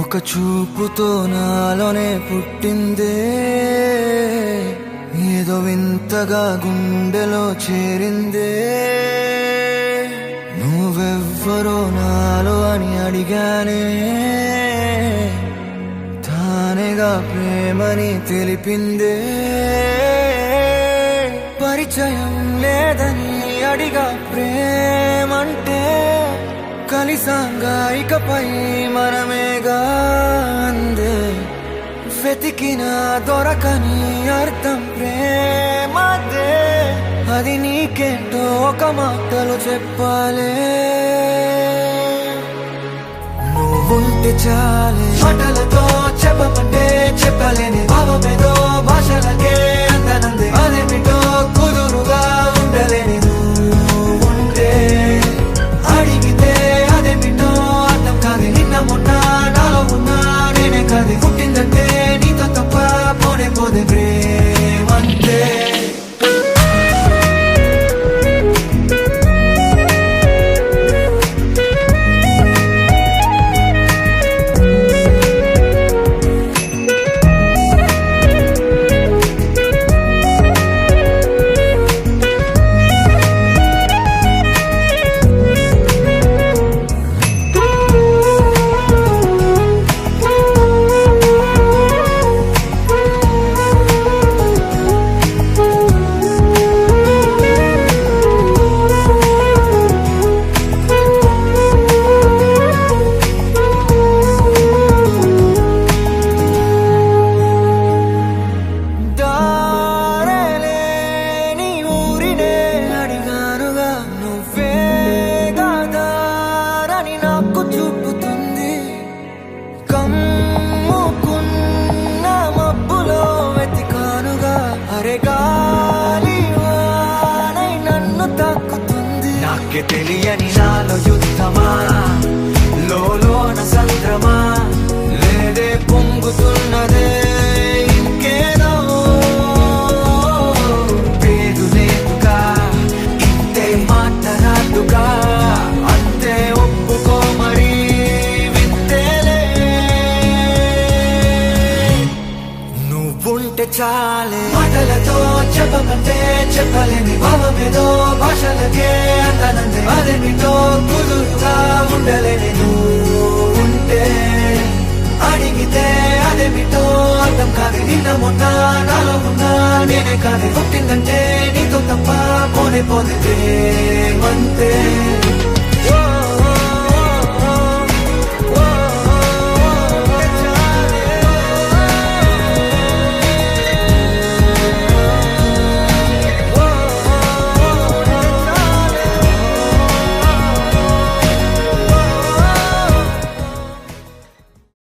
ఒక చూపుతో నాలోనే పుట్టిందే. ఏదో వింతగా గుండెలో చేరిందే. నువ్వెవ్వరో నాలో అని అడిగానే. తానేగా ప్రేమని తెలిపిందే. పరిచయం లేదని అడిగా ప్రేమంటే. కలిసాంగా ఇకపై మనమే వెతికిన దొరకని అర్థం ప్రేమదే. అది నీకేంటో ఒక మాటలు చెప్పాలే. నువ్వుంటే చాలే. మాటలతో నాకే తెలియని నాలో యుద్ధమా? లోన సంద్రమా? లేదే పొంగుతున్నదే ఇంకేదో? పేరు లేదుగా ఇంతే మాట్లాడుగా అంతే ఒప్పుకో మరి వింతేలే. నువ్వుంటే చాలే. మాటలతో చెప్పమంటే చెప్పలేని కాదే పుట్టిందంటే నీతో తప్ప పోనే పోదే అంతే